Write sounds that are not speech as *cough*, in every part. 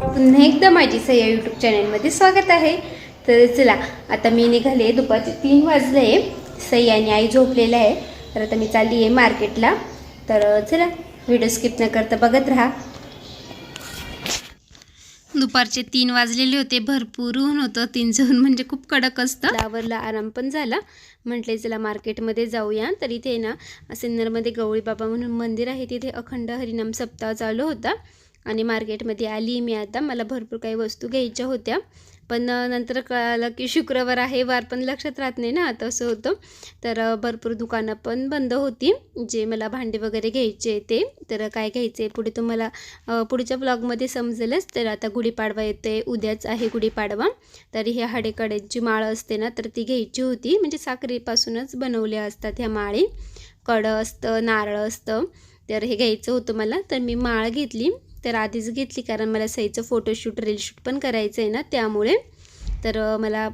पुन्हा एकदा माझी सह्या यूट्यूब चॅनलमध्ये स्वागत आहे. तर चला आता मी निघाले दुपारचे तीन वाजले. सई आणि आई झोपलेलं आहे. तर आता मी चालली आहे मार्केटला तर चला व्हिडिओ स्किप न करता बघत राहा. दुपारचे तीन वाजलेले होते. भरपूर ऊन होतं. तीनचं ऊन म्हणजे खूप कडक असतं. आवरला आराम पण झाला. म्हटले चला मार्केटमध्ये जाऊया. तर इथे ना सिन्नरमध्ये गवळी बाबा म्हणून मंदिर आहे. तिथे अखंड हरिनाम सप्ताह चालू होता. आणि मार्केटमध्ये आली मी आता. मला भरपूर काही वस्तू घ्यायच्या होत्या. पण नंतर कळालं की शुक्रवार आहे वार पण लक्षात राहत नाही ना तसं होतं. तर भरपूर दुकानं पण बंद होती जे मला भांडे वगैरे घ्यायचे ते. तर काय घ्यायचे पुढे तुम्हाला पुढच्या ब्लॉगमध्ये समजेलच. तर आता गुढीपाडवा येते उद्याच आहे गुढीपाडवा. तर ह्या हाडेकड्यांची माळ असते ना तर ती घ्यायची होती. म्हणजे साखरेपासूनच बनवल्या असतात ह्या माळी. कडं असतं नारळ असतं. तर हे घ्यायचं होतं मला. तर मी माळ घेतली. तर आधीच घेतली कारण मला सईचं फोटोशूट रीलशूट पण करायचं आहे ना त्यामुळे. तर मला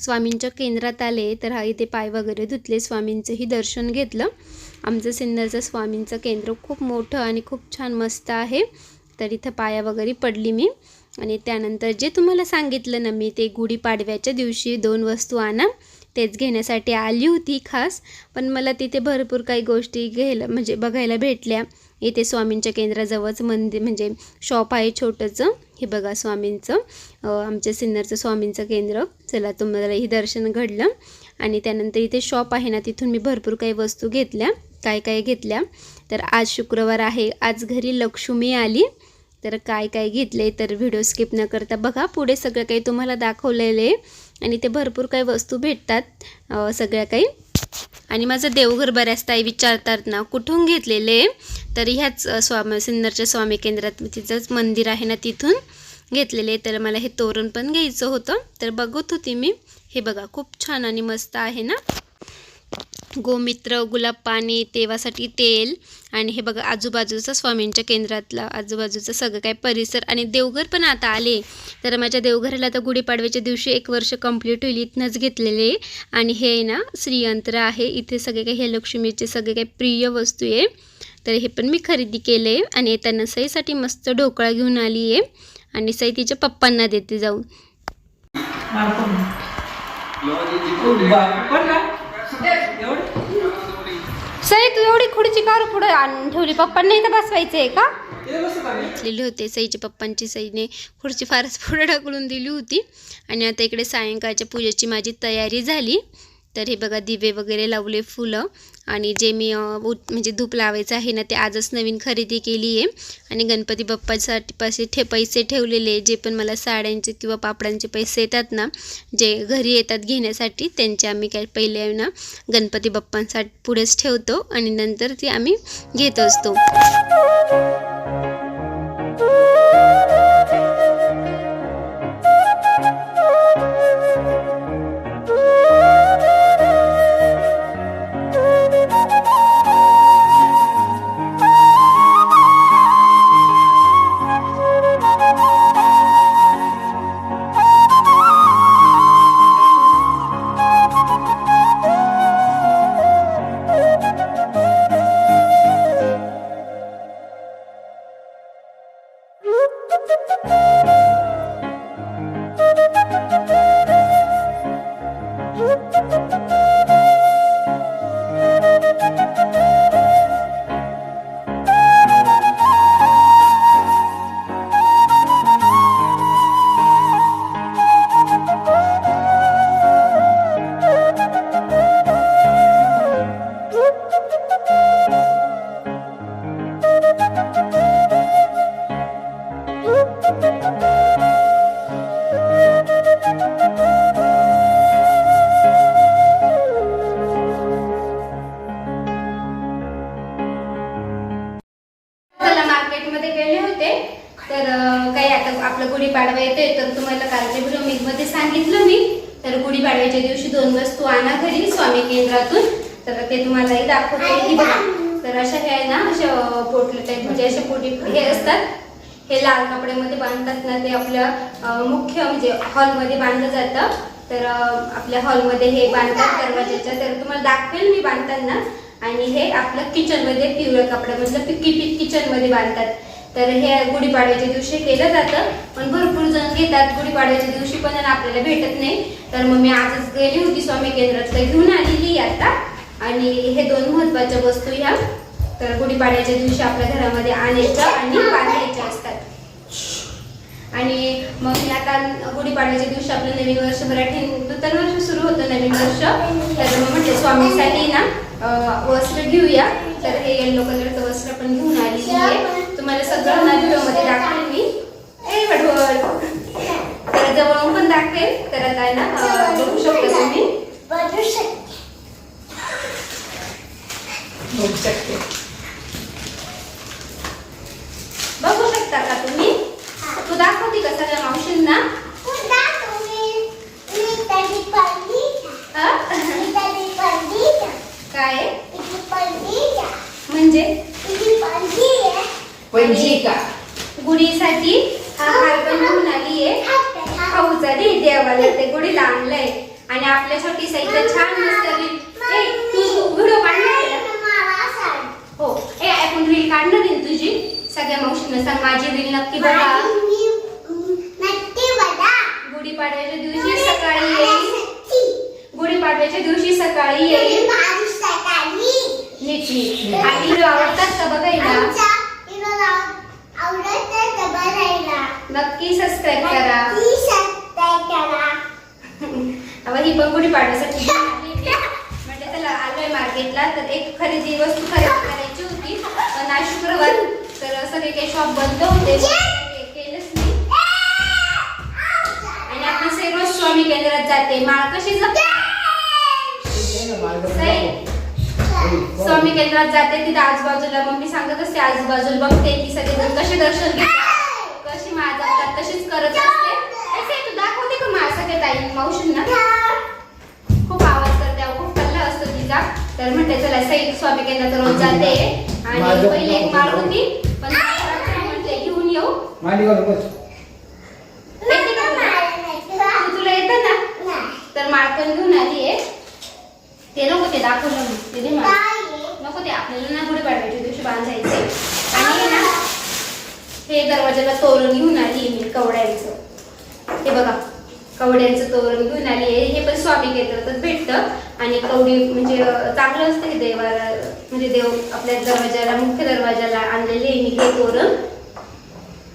स्वामींच्या केंद्रात आले तर हा इथे पाय वगैरे धुतले स्वामींचंही दर्शन घेतलं. आमचं सिन्नरचं स्वामींचं केंद्र खूप मोठं आणि खूप छान मस्त आहे. तर इथं पाया वगैरे पडली मी. आणि त्यानंतर जे तुम्हाला सांगितलं ना मी ते गुढीपाडव्याच्या दिवशी दोन वस्तू आणा. तेच घेण्यासाठी आली होती खास. पण मला तिथे भरपूर काही गोष्टी घ्यायला म्हणजे बघायला भेटल्या. इथे स्वामींच्या केंद्राजवळच मंदिर म्हणजे शॉप आहे छोटंसं. हे बघा स्वामींचं. आमच्या सिन्नरचं स्वामींचं केंद्र. चला तुम्हालाही दर्शन घडलं. आणि त्यानंतर इथे शॉप आहे ना तिथून मी भरपूर काही वस्तू घेतल्या. काय काय घेतल्या? तर आज शुक्रवार आहे. आज घरी लक्ष्मी आली. तर काय काय घेतले तर व्हिडिओ स्किप न करता बघा. पुढे सगळं काही तुम्हाला दाखवलेलं आहे. आणि ते भरपूर काही वस्तू भेटतात. सगळ्या काही. आणि माझं देवघर बऱ्याच ताई विचारतात ना कुठून घेतलेले? तर ह्याच स्वामी सिन्नरच्या स्वामी केंद्रात तिचंच मंदिर आहे ना तिथून घेतलेले. तर मला हे तोरण पण घ्यायचं होतं. तर बघत होती मी. हे बघा खूप छान आणि मस्त आहे ना? गोमित्र गुलाब पाणी तेवासाठी तेल आणि हे बघा आजूबाजूचं स्वामींच्या केंद्रातलं आजूबाजूचं सगळं काय परिसर आणि देवघर पण आता आले. तर माझ्या देवघराला आता गुढीपाडव्याच्या दिवशी एक वर्ष कंप्लीट होईल इथनंच घेतलेले. आणि हे ना श्रीयंत्र आहे. इथे सगळे काही हे लक्ष्मीचे सगळे काही प्रिय वस्तू आहे. तर हे पण मी खरेदी केले आणि येताना सईसाठी मस्त ढोकळा घेऊन आली आहे आणि सई तिच्या पप्पांना देते जाऊन. तू एवढी खुर्ची कार पुढे आणून ठेवली. पप्पांना इथं बसवायचं का? घेतलेली होते सईच्या पप्पांची. सईने खुर्ची फारच पुढे ढकलून दिली होती. आणि आता इकडे सायंकाळच्या पूजेची माझी तयारी झाली. तर हे बघा दिवे वगैरे लावले फुलं. आणि जे मी उत- म्हणजे धूप लावायचं आहे ना ते आजच नवीन खरेदी केली आहे. आणि गणपती बाप्पासाठी पासे ठे पैसे ठेवलेले जे पण मला साड्यांचे किंवा पापडांचे पैसे येतात ना जे घरी येतात घेण्यासाठी त्यांचे आम्ही काय पहिले ना गणपती बाप्पांसाठी पुढेच ठेवतो आणि नंतर ते आम्ही घेत असतो. तर ते तुम्हालाही दाखवते. बघा. तर अशा हे आहे ना अशा पोटले टाईप म्हणजे अशा पोटी हे असतात. हे लाल कपड्यामध्ये बांधतात ना ते आपल्या मुख्य म्हणजे हॉलमध्ये बांधलं जातं. तर आपल्या हॉलमध्ये हे बांधतात दरवाजाच्या तर तुम्हाला दाखवेल मी बांधताना. आणि हे आपलं किचनमध्ये पिवळ्या कपड्यामधलं किचनमध्ये बांधतात. तर हे गुढीपाडव्याच्या दिवशी केलं जातं. पण भरपूर जण घेतात गुढीपाडव्याच्या दिवशी पण आपल्याला भेटत नाही. तर मग मी आजच गेली होती स्वामी केंद्रात तर घेऊन आलेली आता. आणि हे दोन महत्त्वाच्या वस्तू ह्या तर गुढीपाडव्याच्या दिवशी आपल्या घरामध्ये आणायच्या आणि बांधायच्या असतात. आणि मग मी आता गुढीपाडव्याच्या दिवशी आपलं नवीन वर्ष मराठी नूतन वर्ष सुरू होतं नवीन वर्ष. तर मग म्हणजे स्वामीसाठी ना वस्त्र घेऊया. तर हे येल्लो कलरचं वस्त्र पण घेऊन आलेली आहे. तुम्हाला सगळं ना व्हिडिओमध्ये दाखवेल मी. ए वडवड तर जवळून पण दाखवेल तर आता ना बघू शकतो तुम्ही. बघू शकते. बघू शकता का तुम्ही? तू दाखवते का सगळ्या मावशींना? अं? काय? म्हणजे? पंजिका गुढीसाठी हा हार आली आहे. देवाला ते गुढीला आणलंय आणि आपल्यासाठी छान मस्त तू व्हिडिओ? हो. ए आपण रील काढणार आहे तुझी. सगळ्या मावशींना सांग माझी रील नक्की बघा. गुढीपाडव्याच्या दिवशी सकाळी येईल. गुढीपाडव्याच्या दिवशी सकाळी येईल. नीट नीट आणि आवडतात का बघायला? नक्की सबस्क्राईब करा. *laughs* अहो ही पण गुढी *laughs* त्याला आलोय मार्केटला तर एक खरेदी वस्तू खरेदी करायची होती. पण आज शुक्रवार तर सगळे काही शॉप बंद होते. केलंच नाही आणि आपण सर्व स्वामी केंद्रात जाते. माळ कशी जपते स्वामी केंद्रात जाते. तिथे आजूबाजूला मम्मी सांगत असते आजूबाजूला बघते की सगळेजण कसे दर्शन घेतात कशी माळ जपतात तशीच करत असते. तू दाखवते का माळ सगळे ताई मावशींना? तिचा तर म्हणते चला सई स्वामी केंद्रात रोज जाते. आणि पहिली एक माळ होती पण म्हटले घेऊन येऊ. तुला? येतं ना? तर माळ पण घेऊन आली आहे. ते नको ते दाखवलं मी ते दे माळ. नको ते आपल्याला ना गुढी पाडव्याच्या दिवशी बांधायचे. आणि ना हे दरवाजाला तोरण घेऊन आली मी कवड्यांचं. हे बघा. कवड्यांचं तोरण घेऊन आली आहे. हे पण स्वामी केंद्रातच भेटतं. आणि कवडी म्हणजे चांगलं असतं हे देवाला म्हणजे देव आपल्या दरवाजाला मुख्य दरवाजाला आणलेले आहे. मी हे तोरण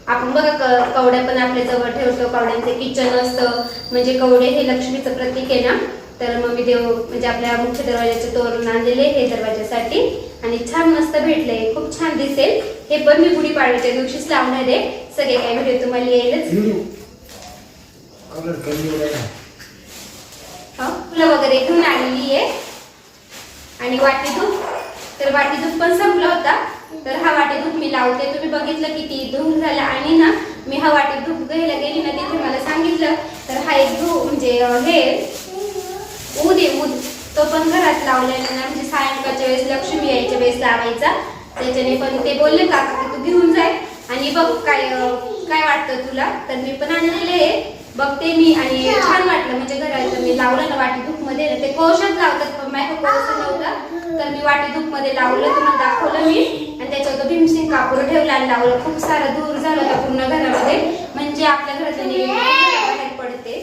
आपण बघा कवड्या पण आपल्या जवळ ठेवतो. कवड्यांचं किचन असतं. म्हणजे कवडे हे लक्ष्मीचं प्रतीक आहे ना? तर मग मी देव म्हणजे आपल्या मुख्य दरवाजाचे तोरण आणलेले हे दरवाजासाठी आणि छान मस्त भेटले खूप छान दिसेल. हे पण मी गुढीपाडव्याच्या दिवशीच लावणार आहे. सगळे काही व्हिडिओ तुम्हाला येईलच. कलर फुलं वगैरे घेऊन आलेली आहे. आणि वाटी दूध तर वाटी दूध पण संपला होता. तर हा वाटी दूध मी लावते. तुम्ही बघितलं किती धूर झाला. आणि ना मी हा वाटी दूध घ्यायला गेली ना तिथे मला सांगितलं तर हा एक धू म्हणजे हे ऊद आहे ऊद. तो पण घरात लावलेला ना म्हणजे सायंकाळच्या वेळेस लक्ष्मी यायच्या वेळेस लावायचा. त्याच्याने पण ते बोलले काका की तू घेऊन जाय. आणि बघ काय काय वाटतं तुला? तर मी पण आणलेले आहे. बघते मी आणि छान वाटलं. म्हणजे घरात मी लावलं ना वाटी धूपमध्ये ते कोशात लावतात. पण माझ्या कोळसा नव्हता. तर मी वाटी धूपमध्ये लावलं तुम्हाला दाखवलं मी. आणि त्याच्यावर भीमसिंग कापूर ठेवला आणि लावलं. खूप सारा दूर झाला होता पूर्ण घरामध्ये. म्हणजे आपल्या बाहेर पडते.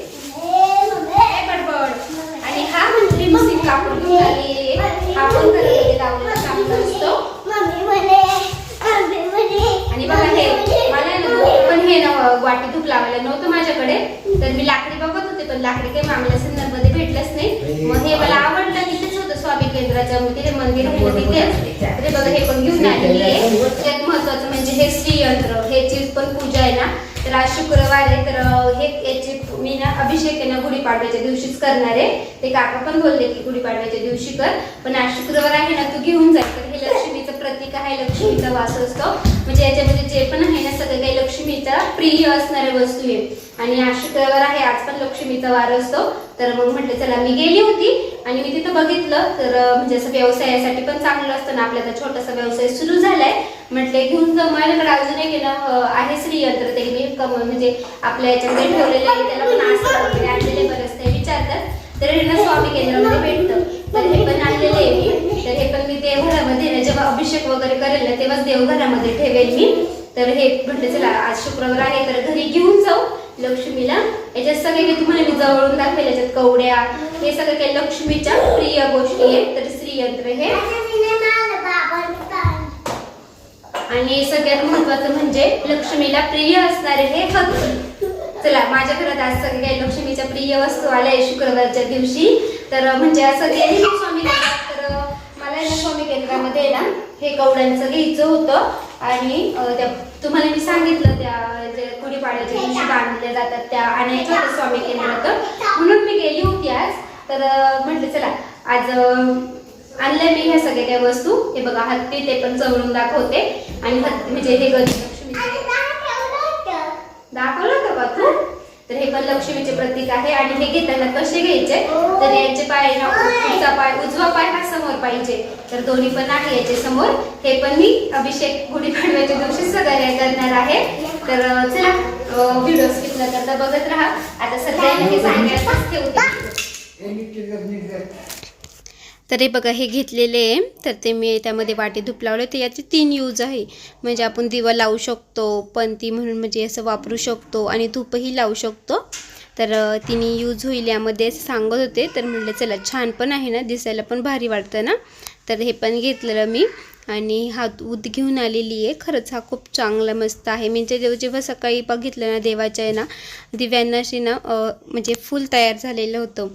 बडबड? आणि हा भीमसिंग कापूर घेऊन आली हा पण घरामध्ये लावलेला चांगला असतो. आणि बघा हे. हे ना वाटी धूप लावायला नव्हतं माझ्याकडे. तर मी लाकडी बघत होते पण लाकडी काही सिन्नरमध्ये भेटलंच नाही. मग हे मला आवडलं तिथेच होतं स्वामी केंद्राच्या तिथे मंदिर आहे ना तिथेच तर हे बघा हे पण घेऊन आलेली आहे त्यात महत्वाचं म्हणजे हे श्रीयंत्र ह्याची पण पूजा आहे ना. तर आज शुक्रवार आहे तर हे याची मी ना अभिषेक आहे ना गुढीपाडव्याच्या दिवशीच करणार आहे. ते काका पण बोलले की गुढीपाडव्याच्या दिवशी कर. पण आज शुक्रवार आहे ना तू घेऊन जाय. तर हे लक्ष्मीचं प्रतीक आहे लक्ष्मीचा वास असतो. म्हणजे याच्यामध्ये जे पण आहे ना सगळं काही लक्ष्मीचा प्रिय असणाऱ्या वस्तू आहे. आणि आज शुक्रवार आहे आज पण लक्ष्मीचा वार असतो. तर मग म्हटलं चला मी गेली होती आणि मी तिथं बघितलं. तर म्हणजे असं व्यवसायासाठी पण चांगलं असतं ना आपला छोटासा व्यवसाय सुरू झालाय. म्हटले घेऊन जाऊ. माझ्याकडे अजून एक आहे श्रीयंत्र. ते मी कम म्हणजे आपल्या याच्यामध्ये ठेवलेलं आहे. त्याला पण आसन वगैरे म्हणजे आणलेले बरंच ते विचारतात. तर हे ना स्वामी केंद्रामध्ये भेटतं. तर हे पण आणलेलं आहे मी. तर हे पण मी देवघरामध्ये ना जेव्हा अभिषेक वगैरे करेल ना तेव्हाच देवघरामध्ये ठेवेल मी. तर हे म्हटलं चला आज शुक्रवार आहे तर घरी घेऊन जाऊ लक्ष्मीला. याच्यात सगळे मी तुम्हाला मी जवळून दाखवेल याच्यात कवड्या हे सगळं काही लक्ष्मीच्या प्रिय गोष्टी आहेत. तर श्रीयंत्र हे. आणि सगळ्यात महत्वाचं म्हणजे लक्ष्मीला प्रिय असणारे हे हत्ती चला माझ्या घरात आज सगळे काही लक्ष्मीच्या प्रिय वस्तू आल्या शुक्रवारच्या दिवशी. तर म्हणजे असं स्वामी स्वामी केंद्रामध्ये ना हे कवड्यांचं घ्यायचं होतं. आणि त्या तुम्हाला मी सांगितलं त्या जे गुढीपाडव्याच्या दिवशी बांधल्या जातात त्या आणायच्या होत्या स्वामी केंद्रात म्हणून मी गेली होती आज. तर म्हटलं चला आज आणल्या मी ह्या सगळ्या काही वस्तू. हे बघा हत्ती ते पण चवळून दाखवते. आणि हत्ती म्हणजे हे गणेश लक्ष्मीचे दाखवलं का तू? तर हे पण लक्ष्मीचे प्रतीक आहे आणि हे घेताना कसे घ्यायचे? तर याचे पाय ना पुढचा पाय उजवा पाय हा समोर पाहिजे. तर दोन्ही पण आहे याचे समोर. हे पण मी अभिषेक गुढीपाडव्याच्या दिवशी सगळ्या करणार आहे. तर चला व्हिडिओ स्किप न करता बघत राहा. आता सध्या हे सांगायला ठेवते. तर हे बघा हे घेतलेले आहे. तर ते मी त्यामध्ये वाटे धूप लावले तर याचे तीन यूज आहे. म्हणजे आपण दिवा लावू शकतो पणती म्हणून म्हणजे असं वापरू शकतो आणि धूपही लावू शकतो. तर तिने यूज होईल यामध्ये असं सांगत होते. तर म्हटलं चला छान पण आहे ना दिसायला पण भारी वाटतं ना? तर हे पण घेतलेलं मी. आणि हा दूध घेऊन आलेली आहे. खरंच हा खूप चांगला मस्त आहे. म्हणजे जेव्हा जेव्हा सकाळी बघितलं ना देवाच्या आहे ना दिव्यांना अशी ना म्हणजे फुल तयार झालेलं होतं.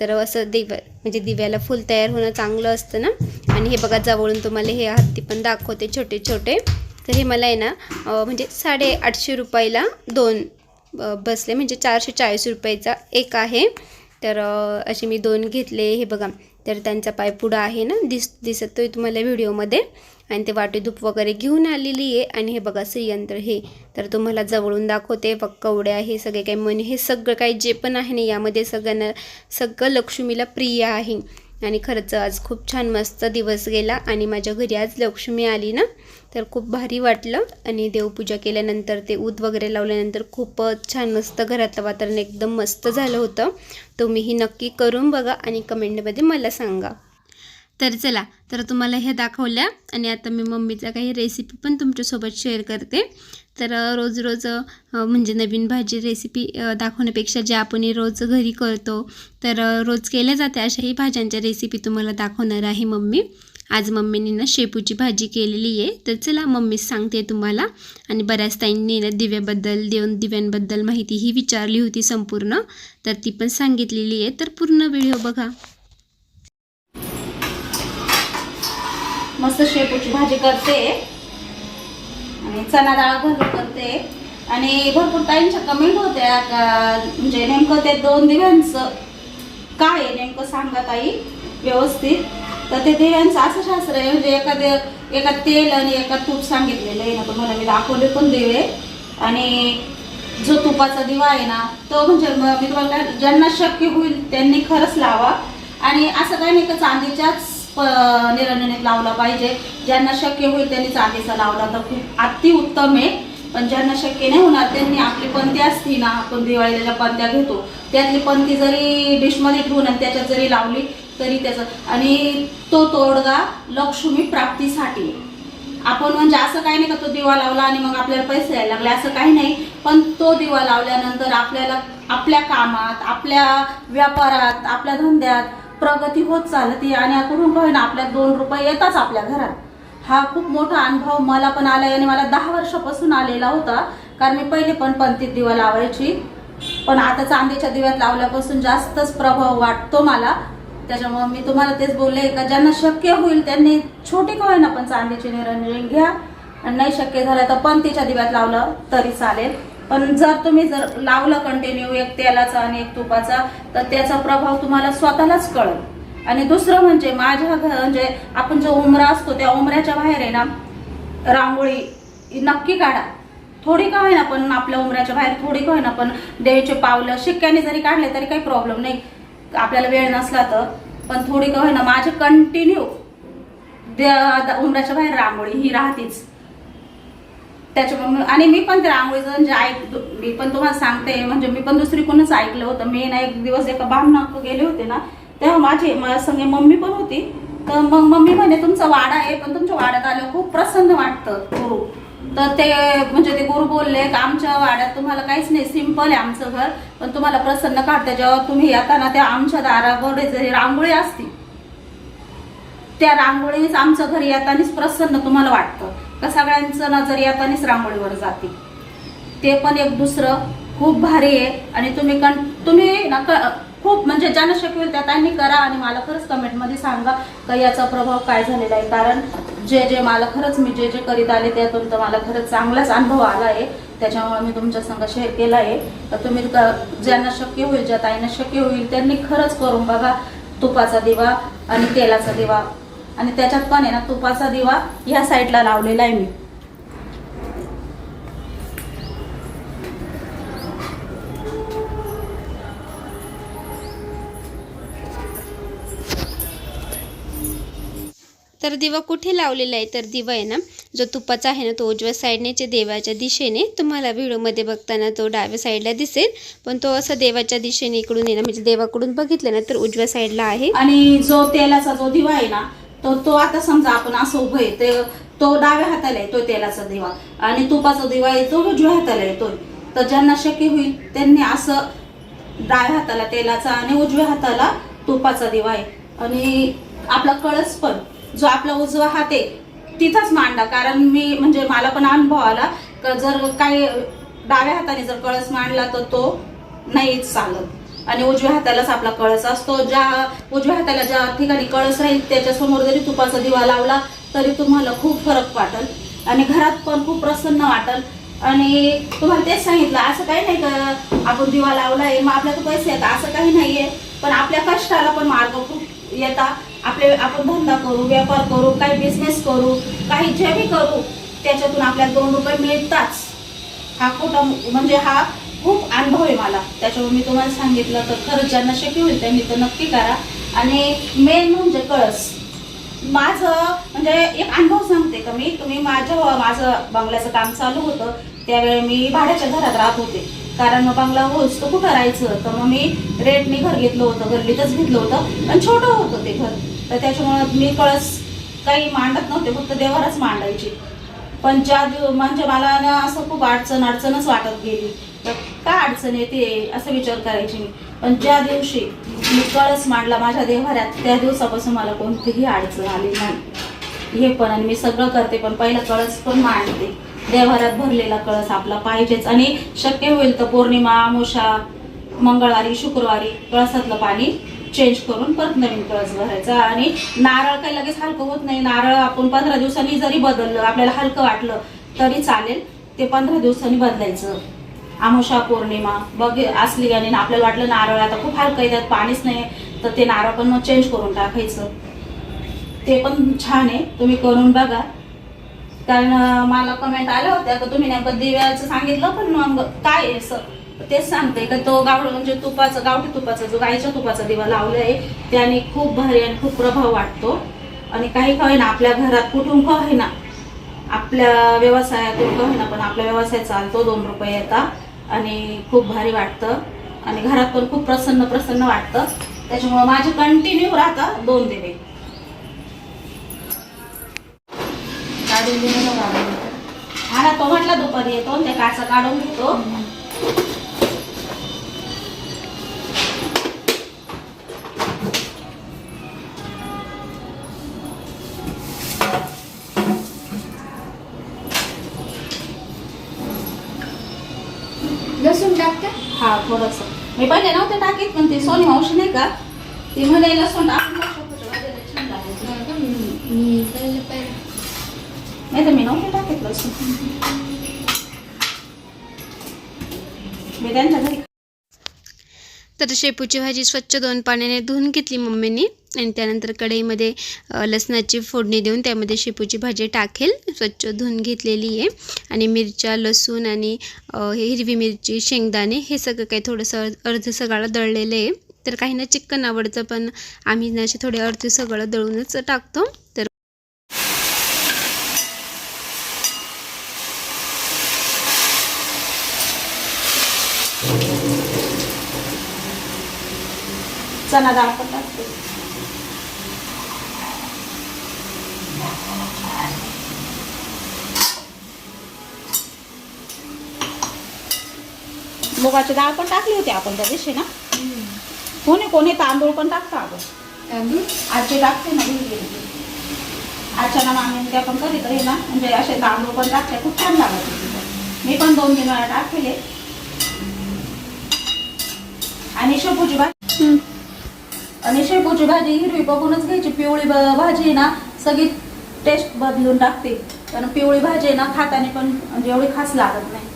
तर असं दिव्या म्हणजे दिव्याला फुल तयार होणं चांगलं असतं ना. आणि हे बघा जवळून तुम्हाला हे हत्ती पण दाखवते छोटे छोटे तर हे मला आहे ना म्हणजे साडे आठशे रुपयाला दोन बसले. म्हणजे चारशे चाळीस रुपयाचा एक आहे. तर असे मी दोन घेतले. हे बघा तर त्यांचा पाय पुढं आहे ना दिस दिसतोय तुम्हाला व्हिडिओमध्ये. आणि ते वाटे धूप वगैरे घेऊन आलेली आहे. आणि हे बघा श्रीयंत्र हे. तर तुम्हाला जवळून दाखवते पक्कवड्या हे सगळे काही मन हे सगळं काही जे पण आहे ना यामध्ये सगळ्यांना सगळं लक्ष्मीला प्रिय आहे. आणि खरंच आज खूप छान मस्त दिवस गेला आणि माझ्या घरी आज लक्ष्मी आली ना तर खूप भारी वाटलं. आणि देवपूजा केल्यानंतर ते ऊद वगैरे लावल्यानंतर खूपच छान मस्त घरातलं वातावरण एकदम मस्त झालं होतं. तुम्हीही नक्की करून बघा आणि कमेंटमध्ये मला सांगा. तर चला तर तुम्हाला हे दाखवल्या आणि आता मी मम्मीचा काही रेसिपी पण तुमच्यासोबत शेअर करते. तर रोज रोज म्हणजे नवीन भाजी रेसिपी दाखवण्यापेक्षा जे आपण रोज घरी करतो तर रोज केल्या जाते अशाही भाज्यांच्या रेसिपी तुम्हाला दाखवणार आहे मम्मी. आज मम्मीने ना शेपूची भाजी केलेली आहे. तर चला मम्मीच सांगते तुम्हाला. आणि बऱ्याच ताईंनी ना दिव्याबद्दल देऊन दिव्यांबद्दल माहिती ही विचारली होती संपूर्ण. तर ती पण सांगितलेली आहे. तर पूर्ण व्हिडिओ बघा. मस्त शेपूची भाजी करते. आणि चणा डाळ घालून करते. आणि भरपूर टाईमच्या कमेंट होत्या. का म्हणजे नेमकं ते दोन दिव्यांचं काय आहे नेमकं सांगा ताई व्यवस्थित. तर ते दिव्यांचं असं शास्त्र आहे म्हणजे एखाद्या एका तेल आणि एका तूप सांगितलेलं आहे ना तुम्हाला मी दाखवले पण दिवे. आणि जो तुपाचा दिवा आहे ना तो म्हणजे मी तुम्हाला ज्यांना शक्य होईल त्यांनी खरंच लावा. आणि असं काही नाही का चांदीच्याच निरंजनीत लावला पाहिजे. ज्यांना शक्य होईल त्यांनी चांदीचा लावला. तर खूप अति उत्तम आहे. पण ज्यांना शक्य नाही होणार त्यांनी आपली पंथी असती ना आपण दिवाळीला ज्या पंत्या घेतो त्यातली पंथी जरी डिशमध्ये ठेवून आणि त्याच्यात जरी लावली तरी त्याचं आणि तो तोडगा लक्ष्मी प्राप्तीसाठी. आपण म्हणजे असं काही नाही का तो दिवा लावला आणि मग आपल्याला पैसे यायला लागले असं काही नाही. पण तो दिवा लावल्यानंतर आपल्याला आपल्या कामात आपल्या व्यापारात आपल्या धंद्यात प्रगती होत चालते आणि कुठून काय ना आपल्या दोन रुपये येतात आपल्या घरात. हा खूप मोठा अनुभव मला पण आलाय आणि मला दहा वर्षापासून आलेला होता. कारण मी पहिले पण पंथीत दिवा लावायची. पण आता चांदीच्या दिव्यात लावल्यापासून जास्तच प्रभाव वाटतो मला. त्याच्यामुळे मी तुम्हाला तेच बोलले का ज्यांना शक्य होईल त्यांनी छोटी का होईना पण चांदीची निरंजन घ्या. आणि नाही शक्य झालं तर पंथीच्या दिव्यात लावलं तरी चालेल. पण जर तुम्ही जर लावलं कंटिन्यू एक तेलाचा आणि एक तुपाचा तर त्याचा प्रभाव तुम्हाला स्वतःलाच कळेल. आणि दुसरं म्हणजे माझ्या म्हणजे आपण जो उमरा असतो त्या उमऱ्याच्या बाहेर आहे ना रांगोळी नक्की काढा. थोडी का होईना पण आपल्या उमऱ्याच्या बाहेर थोडी का होईना पण देवीचे पावलं शिक्क्याने जरी काढले तरी काही प्रॉब्लेम नाही. आपल्याला वेळ नसला तर. पण थोडी का होईना माझे कंटिन्यू उमऱ्याच्या बाहेर रांगोळी ही राहतीच. त्याच्यामुळे आणि मी पण त्या रांगोळीचं म्हणजे ऐक मी पण तुम्हाला सांगते म्हणजे मी पण दुसरी कोणच ऐकलं होतं. मी ना एक दिवस एका बामनाक गेले होते ना तेव्हा माझी माझ्या संगे मम्मी पण होती. तर मग मम्मी म्हणे तुमचा वाडा आहे पण तुमच्या वाड्यात आलं खूप प्रसन्न वाटतं. गुरु तर ते म्हणजे ते गुरु बोलले की आमच्या वाड्यात तुम्हाला काहीच नाही सिंपल आहे आमचं घर पण तुम्हाला प्रसन्न काढते. जेव्हा तुम्ही येताना त्या आमच्या दारापुढे जरी रांगोळी असती त्या रांगोळीच आमचं घर येतानीच प्रसन्न तुम्हाला वाटतं. का सगळ्यांचं नजर येतानीच रांगोळीवर जाते. ते पण एक दुसरं खूप भारी आहे. आणि तुम्ही कण तुम्ही ना खूप म्हणजे ज्यांना शक्य होईल त्या त्यांनी करा आणि मला खरंच कमेंटमध्ये सांगा का याचा प्रभाव काय झालेला आहे. कारण जे जे मला खरंच मी जे जे करीत आले त्यातून तर मला खरंच चांगलाच अनुभव आला आहे. त्याच्यामुळे मी तुमच्या संग शेअर केला आहे. तर तुम्ही ज्यांना शक्य होईल ज्या ताईंना शक्य होईल त्यांनी खरंच करून बघा. तुपाचा दिवा आणि तेलाचा दिवा. आणि त्याच्यात पण आहे ना तुपाचा दिवा ह्या साईडला लावलेला आहे मी. तर दिवा कुठे लावलेला आहे? तर दिवा आहे ना जो तुपाचा आहे ना तो उजव्या साईडने जे देवाच्या दिशेने तुम्हाला व्हिडिओमध्ये बघताना तो डाव्या साईडला दिसेल. पण तो असं देवाच्या दिशेने इकडून आहे ना म्हणजे देवाकडून बघितलं ना तर उजव्या साईडला आहे. आणि जो तेलाचा जो दिवा आहे ना तो तो आता समजा आपण असं उभं आहे ते तो डाव्या हाताला येतोय तेलाचा दिवा आणि तुपाचा दिवा येतो उजव्या हाताला येतोय. तर ज्यांना शक्य होईल त्यांनी असं डाव्या हाताला तेलाचा आणि उजव्या हाताला तुपाचा दिवा आहे. आणि आपला कळस पण जो आपला उजवा हात आहे तिथंच मांडा. कारण मी म्हणजे मला पण अनुभव आला का जर काही डाव्या हाताने जर कळस मांडला तर तो नाहीच चालत. आणि उजव्या हातालाच आपला कळस असतो. ज्या उजव्या हाताला ज्या ठिकाणी कळस राहील त्याच्यासमोर जरी तुपाचा दिवा लावला तरी तुम्हाला खूप फरक वाटेल. आणि घरात पण खूप प्रसन्न वाटेल. आणि तुम्हाला तेच सांगितलं असं काही नाही का आपण दिवा लावलाय मग आपल्याकडे पैसे येतात असं काही नाहीये. पण आपल्या कष्टाला पण मार्ग खूप येतात. आपले आपण धंदा करू व्यापार करू काही बिझनेस करू काही जे बी करू त्याच्यातून आपल्याला दोन रुपये मिळताच. हा खोटा म्हणजे हा खूप अनुभव आहे मला. त्याच्यामुळे मी तुम्हाला सांगितलं तर खरंच ज्यांना शक्य होईल त्यांनी तर नक्की करा. आणि मेन म्हणजे कळस. माझं म्हणजे एक अनुभव सांगते का मी? तुम्ही माझ्या माझं बंगल्याचं काम चालू होतं. त्यावेळी मी भाड्याच्या घरात राहत होते. कारण मग बंगला होच तर कुठं राहायचं? तर मग मी रेटने घर घेतलं होतं गल्लीतच घेतलं होतं. पण छोटं होतं ते घर. तर त्याच्यामुळं मी कळस काही मांडत नव्हते फक्त देवारच मांडायची. पण ज्या दिव म्हणजे मला ना असं खूप अडचण अडचणच वाटत गेली. तर काय अडचण येते असं विचार करायची मी. पण ज्या दिवशी मी कळस मांडला माझ्या देवाऱ्यात त्या दिवसापासून मला कोणतीही अडचण आली नाही. हे पण आणि मी सगळं करते पण पहिलं कळस पण मांडते. देवाऱ्यात भरलेला कळस आपला पाहिजेच आणि शक्य होईल तर पौर्णिमा अमावस्या मंगळवारी शुक्रवारी कळसातलं पाणी चेंज करून परत नवीन कळस भरायचा. आणि नारळ काही लगेच हलकं होत नाही. नारळ आपण पंधरा दिवसांनी जरी बदललं आपल्याला हलकं वाटलं तरी चालेल ते पंधरा दिवसांनी बदलायचं. आमुषा पौर्णिमा बघ असली आणि आपल्याला वाटलं नारळ आता खूप हलकं येतात पाणीच नाही तर ते नारळ पण मग चेंज करून टाकायचं. ते पण छान आहे तुम्ही करून बघा. कारण मला कमेंट आल्या होत्या का तुम्ही नेमकं दिव्याचं सांगितलं पण मग काय आहे असं? तेच सांगते का तो गावड म्हणजे तुपाचा गावठी तुपाचा जो गाईच्या तुपाचा दिवा लावला आहे त्याने खूप भारी आणि खूप प्रभाव वाटतो. आणि काही का होईना आपल्या घरात कुठून का होईना आपल्या व्यवसायातून का होईना पण आपला व्यवसाय चालतो दोन रुपये येतात. आणि खूप भारी वाटतं. आणि घरात पण खूप प्रसन्न प्रसन्न वाटतं. त्याच्यामुळं माझे कंटिन्यू राहतं दोन दिवे. काढून दिले हा ना तो म्हटला दुपारी येतो त्या काचा काढून घेतो. पहिले नव्हते टाकीत पण ती सोनी मावशी नाही का ती म्हणे लसूण टाकून छान लागेल. नाही तर मी नव्हते टाकीत लसूण मी त्यांच्या घरी तर शेपूची भाजी स्वच्छ दोन पाण्याने धुवून घेतली मम्मीनी. आणि त्यानंतर कढईमध्ये लसणाची फोडणी देऊन त्यामध्ये शेपूची भाजी टाकेल. स्वच्छ धुवून घेतलेली आहे. आणि मिरच्या लसूण आणि हे हिरवी मिरची शेंगदाणे हे सगळं काही थोडंसं अर्ध- अर्ध सगळं दळलेलं आहे. तर काही ना चिकन आवडतं पण आम्ही ना असे थोडे अर्ध सगळं दळूनच टाकतो. तर चणा डाळ पण टाकते मुगाची डाळ पण टाकली होती आपण त्या दिवशी ना? कोणी कोणी तांदूळ पण टाकतो आपण तांदूळ? आजचे टाकते ना आजच्या ना ते आपण कधीतरी ना? म्हणजे असे तांदूळ पण टाकते खूप छान लागत मी पण दोन तीन वेळा टाकले आणि शोपूची भाजी. आणि शेपूची भाजी हिरवी बघूनच घ्यायची. पिवळी भाजी आहे ना सगळी टेस्ट बदलून टाकते. कारण पिवळी भाजी आहे ना खाताने पण म्हणजे एवढी खास लागत नाही.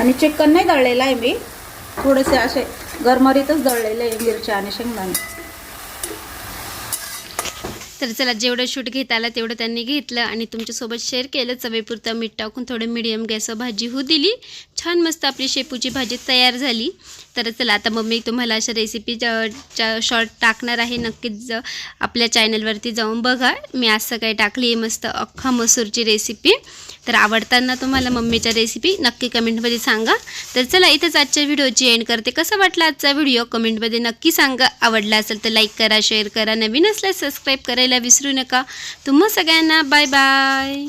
आणि चिकन नाही दळलेलं आहे मी. थोडेसे असे गरमरीतच दळलेले आहे मिरच्या आणि शेंगदाणे. तर चला जेवढं शूट घेता आलं तेवढं त्यांनी घेतलं आणि तुमच्यासोबत शेअर केलं. चवीपुरतं मीठ टाकून थोडं मिडियम गॅसवर भाजी होऊ दिली. छान मस्त आपली शेपूची भाजी तयार झाली. तर चला आता मग मी तुम्हाला अशा रेसिपी शॉर्ट टाकणार आहे. नक्कीच आपल्या चॅनलवरती जाऊन बघा. मी आज सकाळी टाकली आहे मस्त अख्खा मसूरची रेसिपी तर आवडताना तुम्हाला मम्मीच्या रेसिपी नक्की कमेंटमध्ये सांगा. तर चला इथंच आजच्या व्हिडिओची एंड करते. कसा वाटला आजचा व्हिडिओ कमेंटमध्ये नक्की सांगा. आवडला असेल तर लाईक करा शेअर करा. नवीन असल्यास सबस्क्राईब करायला विसरू नका. तुम्हा सगळ्यांना बाय बाय